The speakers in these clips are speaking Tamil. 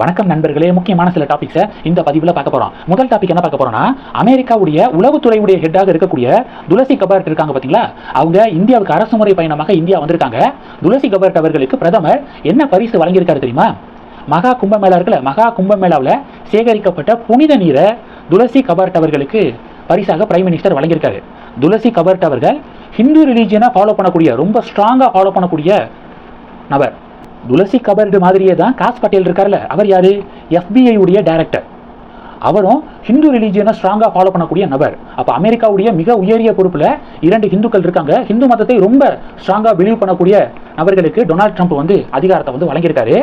வணக்கம் நண்பர்களே. முக்கியமான சில டாபிக்ஸை இந்த பதிவில் பார்க்க போகிறோம் முதல் டாபிக் என்ன பார்க்க போகிறோம்னா அமெரிக்காவுடைய உளவுத்துறையுடைய ஹெட்டாக இருக்கக்கூடிய துளசி கபர்ட் இருக்காங்க பார்த்தீங்களா? அவங்க இந்தியாவுக்கு அரசு முறை பயணமாக இந்தியா வந்திருக்காங்க. துளசி கபர்ட் அவர்களுக்கு பிரதமர் என்ன பரிசு வழங்கியிருக்காரு தெரியுமா? மகா கும்பமேளா இருக்குல்ல மகா கும்பமேளாவில் சேகரிக்கப்பட்ட புனித நீரை துளசி கபர்ட் அவர்களுக்கு பரிசாக பிரைம் மினிஸ்டர் வழங்கியிருக்காரு. துளசி கபர்ட் அவர்கள் ஹிந்து ரிலீஜியனை ஃபாலோ பண்ணக்கூடிய ரொம்ப ஸ்ட்ராங்காக ஃபாலோ பண்ணக்கூடிய நபர். துளசி கபர்டு மாதிரியே தான் காஸ் பட்டேல் இருக்கார்ல அவர் யார்? எஃபிஐ உடைய டைரக்டர் அவரும் ஹிந்து ரிலீஜியனை ஸ்ட்ராங்காக ஃபாலோ பண்ணக்கூடிய நபர். அப்போ அமெரிக்காவுடைய மிக உயரிய பொறுப்பில் இரண்டு ஹிந்துக்கள் இருக்காங்க. ஹிந்து மதத்தை ரொம்ப ஸ்ட்ராங்காக பிலீவ் பண்ணக்கூடிய நபர்களுக்கு டொனால்ட் ட்ரம்ப் வந்து அதிகாரத்தை வந்து வழங்கியிருக்காரு.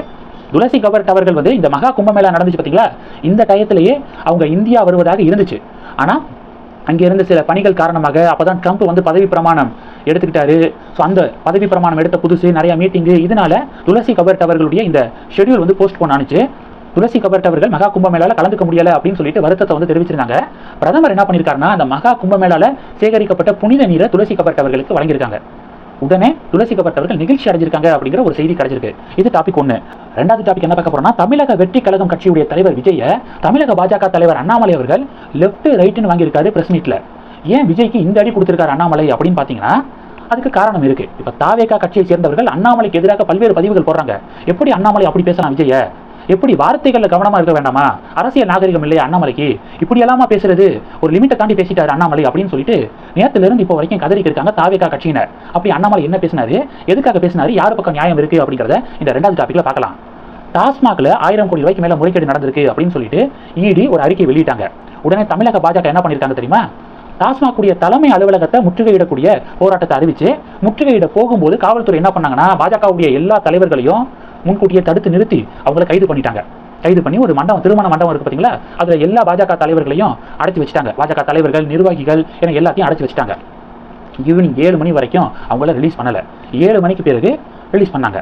துளசி கபர்ட் அவர்கள் வந்து இந்த மகா கும்பமேளா நடந்துச்சு பார்த்தீங்களா இந்த டயத்திலேயே அவங்க இந்தியா வருவதாக இருந்துச்சு. ஆனால் அங்கே இருந்த சில பணிகள் காரணமாக அப்பதான் ட்ரம்ப் வந்து பதவி பிரமாணம் எடுத்துக்கிட்டாரு. ஸோ அந்த பதவி பிரமாணம் எடுத்த புதுசு நிறைய மீட்டிங்கு இதனால துளசி கபர்ட் அவர்களுடைய இந்த ஷெட்யூல் வந்து போஸ்ட் ஆனுச்சு. துளசி கபர்ட் அவர்கள் மகா கும்பமேளால கலந்துக்க முடியல அப்படின்னு சொல்லிட்டு வருத்தத்தை வந்து தெரிவிச்சிருந்தாங்க. பிரதமர் என்ன பண்ணியிருக்காருன்னா அந்த மகா கும்பமேளால சேகரிக்கப்பட்ட புனித நீரை துளசி கபர்ட் அவர்களுக்கு வழங்கியிருக்காங்க. உடனே துளசி கபர்ட் அவர்கள் நிகழ்ச்சி அடைஞ்சிருக்காங்க அப்படிங்கிற ஒரு செய்தி கிடைச்சிருக்கு. இது டாபிக் ஒன்று ரெண்டாவது டாபிக் என்ன பார்க்க போறோம்னா தமிழக வெற்றி கழகம் கட்சியுடைய தலைவர் விஜய தமிழக பாஜக தலைவர் அண்ணாமலை அவர்கள் லெஃப்ட் ரைட்டுன்னு வாங்கியிருக்காரு பிரஸ் மீட்ல ஏன் விஜய்க்கு இந்த அடி கொடுத்துருக்காரு அண்ணாமலை அப்படின்னு பார்த்தீங்கன்னா அதுக்கு காரணம் இருக்கு. இப்போ தாவேகா கட்சியை சேர்ந்தவர்கள் அண்ணாமலைக்கு எதிராக பல்வேறு பதிவுகள் போடுறாங்க. எப்படி அண்ணாமலை அப்படி பேசலாம் விஜய எப்படி வார்த்தைகளில் கவனமாக இருக்க வேண்டாமா? அரசியல் நாகரிகம் இல்லையா அண்ணாமலைக்கு? இப்படி எல்லாமா பேசுறது? ஒரு லிமிட்டை தாண்டி பேசிட்டாரு அண்ணாமலை அப்படின்னு சொல்லிட்டு நேரத்திலிருந்து இப்போ வரைக்கும் கதறிக்கு இருக்காங்க தாவேகா கட்சியினர். அப்படி அண்ணாமலை என்ன பேசினாரு? எதுக்காக பேசினாரு? யார் பக்கம் நியாயம் இருக்கு? அப்படிங்கிறத இந்த ரெண்டாவது டாபிக்ல பார்க்கலாம். டாஸ்மாக்ல ஆயிரம் கோடி ரூபாய்க்கு மேல முறைகேடு நடந்திருக்கு அப்படின்னு சொல்லிட்டு இடி ஒரு அறிக்கை வெளியிட்டாங்க. உடனே தமிழக பாஜக என்ன பண்ணிருக்காங்க தெரியுமா? டாஸ்மாக் கூடிய தலைமை அலுவலகத்தை முற்றுகையிடக்கூடிய போராட்டத்தை அறிவிச்சு முற்றுகையிட போகும்போது காவல்துறை என்ன பண்ணாங்கன்னா பாஜகவுடைய எல்லா தலைவர்களையும் முன்கூட்டியே தடுத்து நிறுத்தி அவங்கள கைது பண்ணிட்டாங்க. கைது பண்ணி ஒரு மண்டபம் திருமண மண்டபம் இருக்கு பார்த்தீங்களா அதில் எல்லா பாஜக தலைவர்களையும் அடைச்சி வச்சுட்டாங்க. பாஜக தலைவர்கள் நிர்வாகிகள் என எல்லாத்தையும் அடைச்சி வச்சுட்டாங்க. ஈவினிங் ஏழு மணி வரைக்கும் அவங்கள ரிலீஸ் பண்ணலை. ஏழு மணிக்கு பிறகு ரிலீஸ் பண்ணாங்க.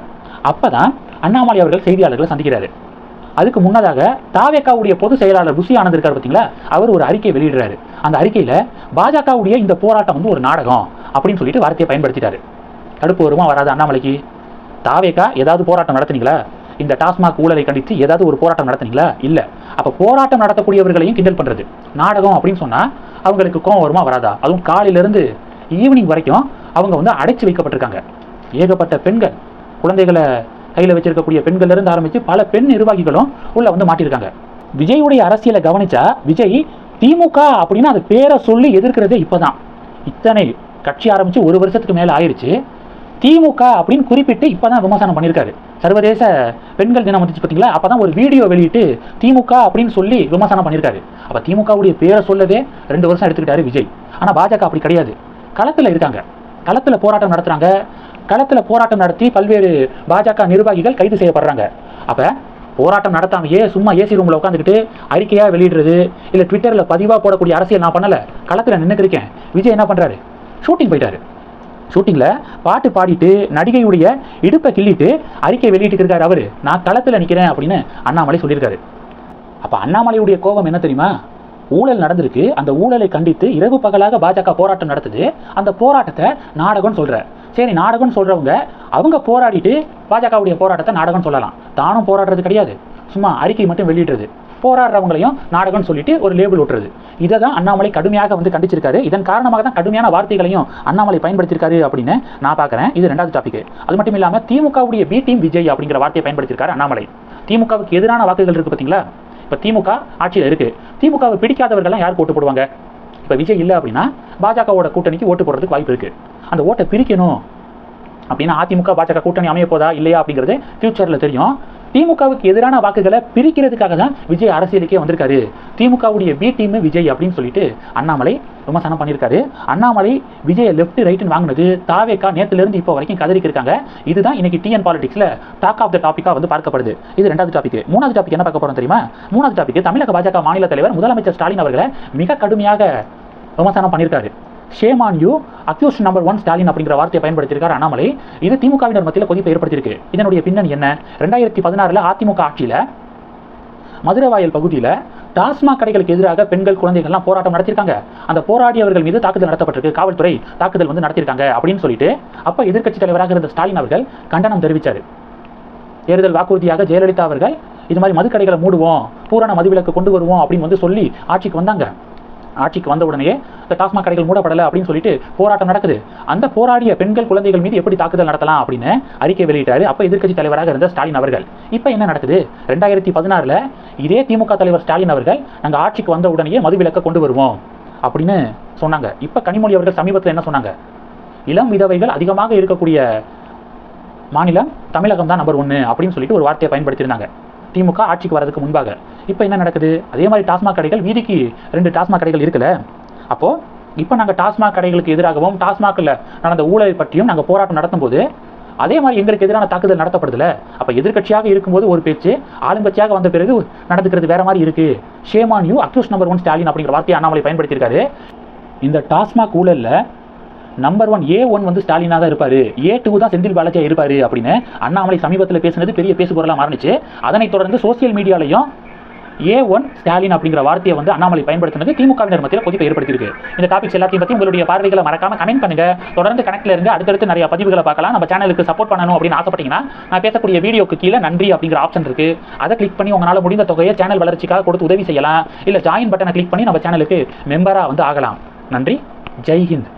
அப்போ தான் அண்ணாமலை அவர்கள் செய்தியாளர்களை சந்திக்கிறாரு. அதுக்கு முன்னதாக தாவேக்காவுடைய பொதுச் செயலாளர் ருசி ஆனந்த் இருக்கார் பார்த்தீங்களா அவர் ஒரு அறிக்கை வெளியிடுறாரு. அந்த அறிக்கையில் பாஜகவுடைய இந்த போராட்டம் வந்து ஒரு நாடகம் அப்படின்னு சொல்லிட்டு வார்த்தையை பயன்படுத்திட்டாரு. தடுப்பு வருமா வராது அண்ணாமலைக்கு? தாவேக்கா ஏதாவது போராட்டம் நடத்துனீங்களா? இந்த டாஸ்மாக் ஊழலை கண்டித்து ஏதாவது ஒரு போராட்டம் நடத்துனீங்களா? இல்லை. அப்போ போராட்டம் நடத்தக்கூடியவர்களையும் கிண்டல் பண்ணுறது நாடகம் அப்படின்னு சொன்னால் அவங்களுக்கு கோவம் வருமா வராதா? அதுவும் காலையிலேருந்து ஈவினிங் வரைக்கும் அவங்க வந்து அடைச்சி வைக்கப்பட்டிருக்காங்க. ஏகப்பட்ட பெண்கள் குழந்தைகளை கையில் வச்சிருக்கக்கூடிய பெண்கள்ல இருந்து ஆரம்பித்து பல பெண் நிர்வாகிகளும் உள்ள வந்து மாட்டியிருக்காங்க. விஜயுடைய அரசியலை கவனிச்சா விஜய் திமுக அப்படின்னு அது பேரை சொல்லி எதிர்க்கிறதே இப்போதான். இத்தனை கட்சி ஆரம்பித்து ஒரு வருஷத்துக்கு மேலே ஆயிடுச்சு திமுக அப்படின்னு குறிப்பிட்டு இப்பதான் விமர்சனம் பண்ணியிருக்காரு. சர்வதேச பெண்கள் தினம் வந்துச்சு பார்த்தீங்களா அப்பதான் ஒரு வீடியோ வெளியிட்டு திமுக அப்படின்னு சொல்லி விமர்சனம் பண்ணியிருக்காரு. அப்போ திமுகவுடைய பேரை சொல்லவே ரெண்டு வருஷம் எடுத்துக்கிட்டாரு விஜய். ஆனால் பாஜக அப்படி கிடையாது. களத்தில் இருக்காங்க. களத்தில் போராட்டம் நடத்துறாங்க. களத்தில் போராட்டம் நடத்தி பல்வேறு பாஜக நிர்வாகிகள் கைது செய்யப்படுறாங்க. அப்போ போராட்டம் நடத்தாமையே சும்மா ஏசி ரூமில் உட்காந்துக்கிட்டு அறிக்கையாக வெளியிடுறது இல்லை ட்விட்டரில் பதிவாக போடக்கூடிய அரசியல் நான் பண்ணல. களத்தில் நின்றுக்கிருக்கேன் விஜய் என்ன பண்ணுறாரு ஷூட்டிங் போயிட்டாரு. ஷூட்டிங்கில் பாட்டு பாடிட்டு நடிகையுடைய இடுப்பை கிள்ளிட்டு அறிக்கை வெளியிட்டு இருக்காரு அவர். நான் களத்தில் நிற்கிறேன் அப்படின்னு அண்ணாமலை சொல்லியிருக்காரு. அப்போ அண்ணாமலையுடைய கோபம் என்ன தெரியுமா? ஊழல் நடந்திருக்கு அந்த ஊழலை கண்டித்து இரவு பகலாக பாஜக போராட்டம் நடத்துது. அந்த போராட்டத்தை நாடகம்னு சொல்கிற சரி நாடகம்னு சொல்கிறவங்க அவங்க போராடிட்டு பாஜகவுடைய போராட்டத்தை நாடகம் சொல்லலாம். தானும் போராடுறது கிடையாது. சும்மா அறிக்கை மட்டும் வெளியிடுறது. போராடுறவங்களையும் நாடகம்னு சொல்லிட்டு ஒரு லேபிள் விட்டுறது இதை தான் அண்ணாமலை கடுமையாக வந்து கண்டிச்சிருக்காரு. இதன் காரணமாக தான் கடுமையான வார்த்தைகளையும் அண்ணாமலை பயன்படுத்தியிருக்காரு அப்படின்னு நான் பார்க்குறேன். இது ரெண்டாவது டாபிக் அது மட்டும் இல்லாமல் திமுகவுடைய பி டீம் விஜய் அப்படிங்கிற வார்த்தையை பயன்படுத்தியிருக்காரு அண்ணாமலை. திமுகவுக்கு எதிரான வாக்குகள் இருக்குது பார்த்தீங்களா? இப்போ திமுக ஆட்சியில் இருக்கு. திமுகவை பிடிக்காதவர்கள்லாம் யாருக்கு ஓட்டு போடுவாங்க? இப்போ விஜய் இல்லை அப்படின்னா பாஜகவோட கூட்டணிக்கு ஓட்டு போடுறதுக்கு வாய்ப்பு இருக்கு. அந்த ஓட்டை பிரிக்கணும். அப்படின்னா அதிமுக பாஜக கூட்டணி அமைய போதா இல்லையா அப்படிங்கிறது ஃபியூச்சரில் தெரியும். திமுகவுக்கு எதிரான வாக்குகளை பிரிக்கிறதுக்காக தான் விஜய் அரசியலுக்கே வந்திருக்காரு. திமுகவுடைய பி டீம் விஜய் அப்படின்னு சொல்லிட்டு அண்ணாமலை விமர்சனம் பண்ணியிருக்காரு. அண்ணாமலை விஜய் லெஃப்ட் ரைட்னு வாங்கினது தாவேக்கா நேத்துல இப்போ வரைக்கும் கதறிக்கு இருக்காங்க இதுதான் இன்னைக்கு டிஎன் பாலிடிக்ஸ்ல டாக் ஆஃப் த டாபிக்கா வந்து பார்க்கப்படுது. இது ரெண்டாவது டாபிக் மூணாவது டாபிக் என்ன பார்க்க போறோம் தெரியுமா? மூணாவது டாபிக் தமிழக பாஜக மாநில தலைவர் முதலமைச்சர் ஸ்டாலின் அவர்களை மிக கடுமையாக விமர்சனம் பண்ணியிருக்காரு. Shame on you accused number one Stalin அப்படிங்கிற வார்த்தையை பயன்படுத்தியிருக்கார் அண்ணாமலை. இது திமுகவினர் மத்தியில் கொதிப்பை ஏற்படுத்தியிருக்கு. இதனுடைய பின்னணி என்ன? ரெண்டாயிரத்தி பதினாறில் அதிமுக ஆட்சியில் மதுரவாயல் பகுதியில் டாஸ்மாக் கடைகளுக்கு எதிராக பெண்கள் குழந்தைகள்லாம் போராட்டம் நடத்தியிருக்காங்க. அந்த போராடியவர்கள் மீது தாக்குதல் நடத்தப்பட்டிருக்கு. காவல்துறை தாக்குதல் வந்து நடத்தியிருக்காங்க அப்படின்னு சொல்லிட்டு அப்போ எதிர்க்கட்சி தலைவராக இருந்த ஸ்டாலின் அவர்கள் கண்டனம் தெரிவித்தார் தேர்தல் வாக்குறுதியாக ஜெயலலிதா அவர்கள் இது மாதிரி மதுக்கடைகளை மூடுவோம் பூரண மதுவிலக்கு கொண்டு வருவோம் அப்படின்னு வந்து சொல்லி ஆட்சிக்கு வந்தாங்க. ஆட்சிக்கு வந்த உடனே இந்த டாஸ்மாக் கடைகள் மூடப்படலை அப்படின்னு சொல்லிட்டு போராட்டம் நடக்குது. அந்த போராடிய பெண்கள் குழந்தைகள் மீது எப்படி தாக்குதல் நடத்தலாம் அப்படின்னு அறிக்கை வெளியிட்டாரு அப்போ எதிர்க்கட்சி தலைவராக இருந்த ஸ்டாலின் அவர்கள். இப்போ என்ன நடக்குது? ரெண்டாயிரத்தி பதினாறில் இதே திமுக தலைவர் ஸ்டாலின் அவர்கள் நாங்கள் ஆட்சிக்கு வந்த உடனேயே மதுவிலக்கை கொண்டு வருவோம் அப்படின்னு சொன்னாங்க. இப்போ கனிமொழி அவர்கள் சமீபத்தில் என்ன சொன்னாங்க? இளம் விதவைகள் அதிகமாக இருக்கக்கூடிய மாநிலம் தமிழகம் தான் நம்பர் ஒன்று அப்படின்னு சொல்லிட்டு ஒரு வார்த்தையை பயன்படுத்தியிருந்தாங்க. திமுக ஆட்சிக்கு வரதுக்கு முன்பாக. இப்போ என்ன நடக்குது? அதே மாதிரி டாஸ்மாக் கடைகள் வீதிக்கு ரெண்டு டாஸ்மாக் கடைகள் இருக்குல்ல? அப்போ இப்போ நாங்கள் டாஸ்மாக் கடைகளுக்கு எதிராகவும் டாஸ்மாகில் நடந்த ஊழலை பற்றியும் நாங்கள் போராட்டம் நடத்தும்போது அதே மாதிரி எங்களுக்கு எதிரான தாக்குதல் நடத்தப்படுதுல அப்போ எதிர்க்கட்சியாக இருக்கும்போது ஒரு பேச்சு ஆளுங்கட்சியாக வந்த பிறகு நடந்துக்கிறது வேற மாதிரி இருக்கு. Shame on you accused number one Stalin அப்படிங்கிற வார்த்தையை அண்ணாமலை பயன்படுத்தியிருக்காரு. இந்த டாஸ்மாக் ஊழலில் நம்பர் ஒன் ஏ ஒன் வந்து ஸ்டாலினாக தான் இருப்பார். ஏ டூ தான் செந்தில் பாலாஜியா இருப்பார் அப்படின்னு அண்ணாமலை சமீபத்தில் பேசுனது பெரிய பேசுபொருளாக மாறிச்சு அதனைத் தொடர்ந்து சோசியல் மீடியாலையும் ஏ ஒன் ஸ்டாலின் அப்படிங்கிற வார்த்தையை வந்து அண்ணாமலை பயன்படுத்தினது திமுகவினர் மத்தியில் கொதிப்பை ஏற்படுத்தியிருக்கு. இந்த டாபிக்ஸ் எல்லாத்தையும் பற்றி உங்களுடைய பார்வைகளை மறக்காம கமெண்ட் பண்ணுங்க. தொடர்ந்து கனெக்ட்ல இருந்து அடுத்தடுத்து நிறைய பதிவுகளை பார்க்கலாம். நம்ம சேனலுக்கு சப்போர்ட் பண்ணணும் அப்படின்னு ஆசைப்பட்டீங்கன்னா நான் பேசக்கூடிய வீடியோக்கு கீழே நன்றி அப்படிங்கிற ஆப்ஷன் இருக்கு. அதை கிளிக் பண்ணி உங்களால் முடிந்த தொகையை சேனல் வளர்ச்சிக்காக கொடுத்து உதவி செய்யலாம். இல்லை ஜாயின் பட்டனை கிளிக் பண்ணி நம்ம சேனலுக்கு மெம்பராக வந்து ஆகலாம். நன்றி. ஜெய்ஹிந்த்